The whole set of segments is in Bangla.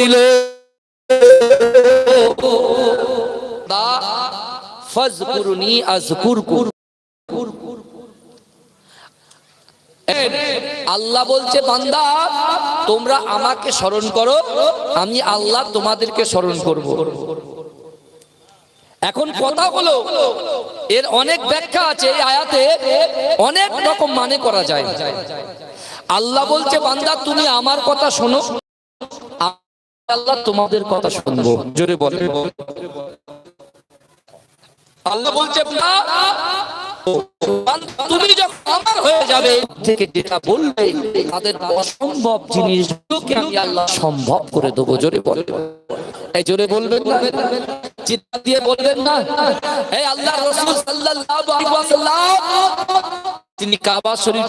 দিল আল্লাহ বলছে, বান্দা, তোমরা আমাকে স্মরণ করো, আমি আল্লাহ তোমাদেরকে স্মরণ করব। এখন কথা হলো, এর অনেক ব্যাখ্যা আছে এই আয়াতে, অনেক রকম মানে করা যায়। আল্লাহ বলছে, বান্দা, তুমি আমার কথা শোনো। আল্লাহ তোমাদের কথা শুনব। জোরে বলে। আল্লাহ বলছে তুমি যখন আমার হয়ে যাবে থেকে যেটা বলবে তাদের অসম্ভব জিনিসগুলোকে আমি আল্লাহ সম্ভব করে দেবো। জোরে বলে। এই জোরে বলবেন না। চিৎকার দিয়ে বলবেন না। এই আল্লাহ রসুল সাল্লাল্লাহু আলাইহি ওয়াসাল্লাম, তিনি কাবা শরীফ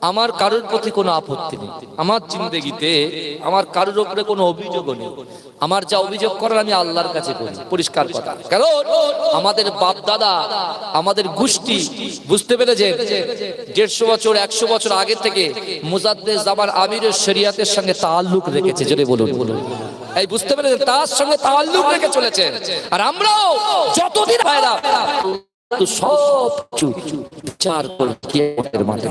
আমার কারোর প্রতি কোনো আপত্তি নেই। আমার জিন্দগিতে আমার কারোর উপরে কোনো অভিযোগও নেই। আমার যা অভিযোগ করার আমি আল্লাহর কাছে করি। পরিষ্কার কথা। কারণ আমাদের বাপ দাদা আমাদের গোষ্ঠী, বুঝতে পেরেছে দেড়শো বছর, একশো বছর আগে থেকে মুজাদ্দেদ জামান আমিরের শরিয়াতের সঙ্গে তাল্লুক রেখেছে। যদি বলুন। বলুন এই বুঝতে পেরেছেন? তার সঙ্গে তাল্লুক রেখে চলেছে। আর আমরাও যতদিন ভাইরা তো সব কিছু চার কিয়ামতের মাঠে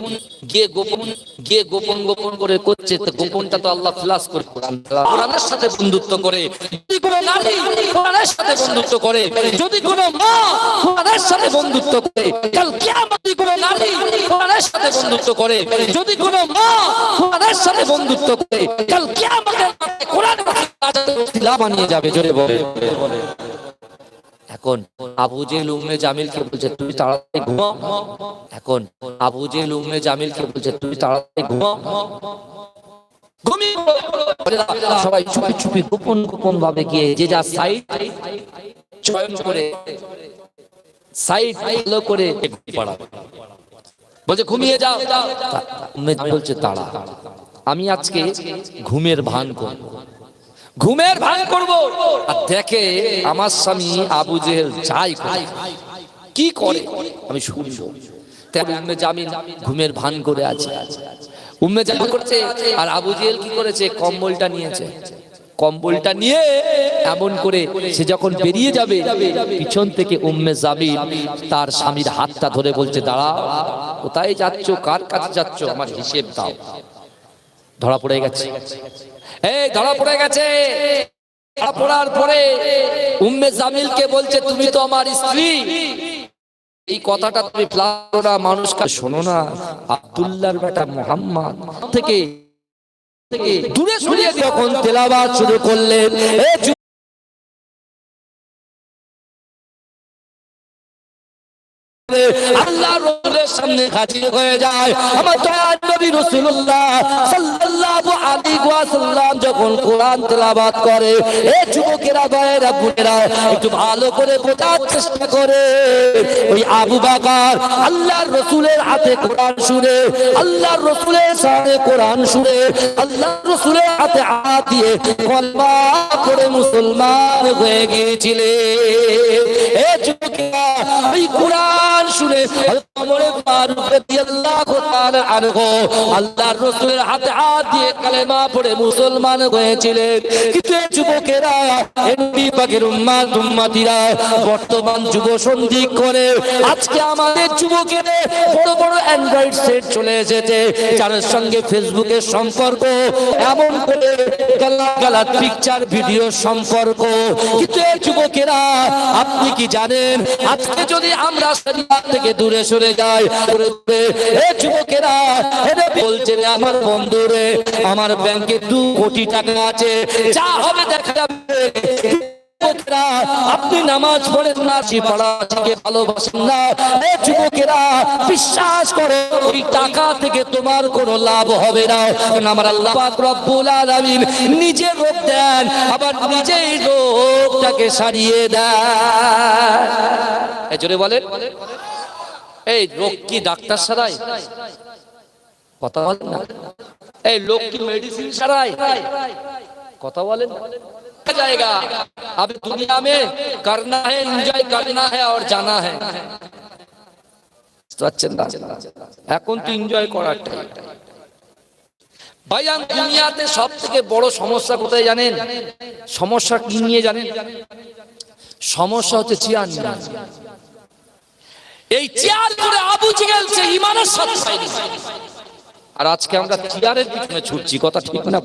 গিয়ে গোপন গিয়ে গোপন গোপন করে করছে, তো গোপনটা তো আল্লাহ ফ্লাস করে কোরআনের সাথে বন্ধুত্ব করে, যদি কোনো নারী কোরআনের সাথে বন্ধুত্ব করে, যদি কোনো মা কোরআনের সাথে বন্ধুত্ব করে, কাল কিয়ামতে কোনো নারী কোরআনের সাথে বন্ধুত্ব করে, যদি কোনো মা কোরআনের সাথে বন্ধুত্ব করে, কাল কিয়ামতের মাঠে কোরআন বানিয়ে যাবে, জোরে বলে। এখন আবু জেল উম্মে জামিলকে বলছে তাড়াতাড়ি এখন আবু জেল উম্মে জামিলকে বলছে তাড়াতাড়ি সবাই চুপি চুপি গোপন গোপন ভাবে গিয়ে যে যা সাইড চয়ন করে সাইড ভালো করে বলছে, ঘুমিয়ে যাও। বলছে আমি আজকে ঘুমের ভান করব। ঘুমের ভান করব। আর দেখে আমার স্বামী আবু জেহেল যাই কি করে? আমি শুনব। উম্মে জামিন ঘুমের ভান করে আছে। উম্মে জামিন করছে, আর আবু জেহেল কি করেছে? কম্বলটা নিয়েছে। কম্বলটা নিয়ে এমন করে সে যখন বেরিয়ে যাবে, পিছন থেকে উম্মে জামিন তার স্বামীর হাতটা ধরে বলছে, দাঁড়া, কোথায় যাচ্ছ? কার কাছে যাচ্ছ? আমার হিসেব দাও। ধরা পড়ে গেছে। এই ধরা পড়ে গেছে। পড়ার পরে উম্মে জামিলকে বলছে, তুমি তো আমার স্ত্রী। এই কথাটা তুমি প্লারা মানুষকে শোনো না। আব্দুল্লাহর বেটা মোহাম্মদ থেকে দূরে সরিয়ে যখন তেলাবাদ শুরু করলেন আল্লাহ রসুলের সামনে হাজির হয়ে যায়। আমার দয়াল নবী রাসূলুল্লাহ ওয়াসাল্লাম যখন কোরআন তেলাওয়াত করে যুবকেরা একটু ভালো করে বোঝার চেষ্টা করে। ওই আবু বকর আল্লাহর রসুলের হাতে কোরআন শুনে আল্লাহর রসুলের সামনে কোরআন শুনে আল্লাহর রসুলের হাতে হাত দিয়ে করে মুসলমান হয়ে গিয়েছিলেন এ যুবকেরা, ওই কোরআন শুনে রাদিয়াল্লাহু তাআলা আনহু আল্লাহর রাসূলের হাতে হাত দিয়ে কালেমা পড়ে মুসলমান হয়েছিলেন। কিন্তু যুবকেরা, এই নবী পাকের উম্মাত উম্মাতিরা বর্তমান যুব সন্ধি করে। আজকে আমাদের যুবকেদের বড় বড় অ্যান্ড্রয়েড সেট চলে এসেছে যার সঙ্গে ফেসবুকের সম্পর্ক, এমন করে গালা গালা পিকচার, ভিডিও সম্পর্ক। কিন্তু এই যুবকেরা, আপনি কি জানেন, আজকে যদি আমরা থেকে দূরে সরে এ যুবকেরা এটা বলছে আমার বন্ধু রে, আমার ব্যাংকে দু কোটি টাকা আছে। যা হবে দেখা যাবে। আপনি নামাজ পড়েন না পড়াশিকে ভালোবাসেন না। যুবকেরা, বিশ্বাস করে, ওই টাকা থেকে তোমার কোনো লাভ হবে না। আমার আল্লাহ নিজে রোগ দেন, আবার নিজেই রোগটাকে সারিয়ে দেন এই জোরে বলেন এই রোগ কি ডাক্তার সারাই কথা বলেন না এই লোক কি মেডিসিন সারাই কথা বলেন না जाएगा अब दुनिया में करना है एंजॉय करना है और जाना है পাচ্ছেন না এখন তো এনজয় করার টাইম ভাইজান দুনিয়াতে সব থেকে বড় সমস্যা কোথায় জানেন? সমস্যা কি নিয়ে জানেন? সমস্যা হচ্ছে চেয়ার নিয়ে। এই চেয়ার করে আবু জিগেল সে ইমানের সাথে আর আজকে আমরা চেয়ারের পিছনে ছুটছি, কথা ঠিক না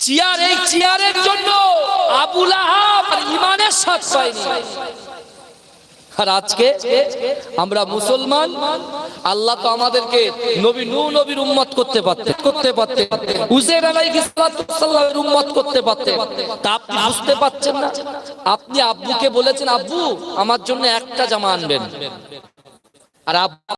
চেয়ার এই চেয়ারের জন্য আবুল আহাব ইমানের সাথ পাইনি। আর আজকে আমরা মুসলমান আল্লাহ তো আমাদেরকে নবী নু নবীর উম্মত করতে পারতে করতে পারতে উজের আলাইহিস সালামের উম্মত করতে পারতে তা আপনি বুঝতে পারছেন না? আপনি আব্বুকে বলেছেন, আব্বু, আমার জন্য একটা জামা আনবেন। আর আব্বু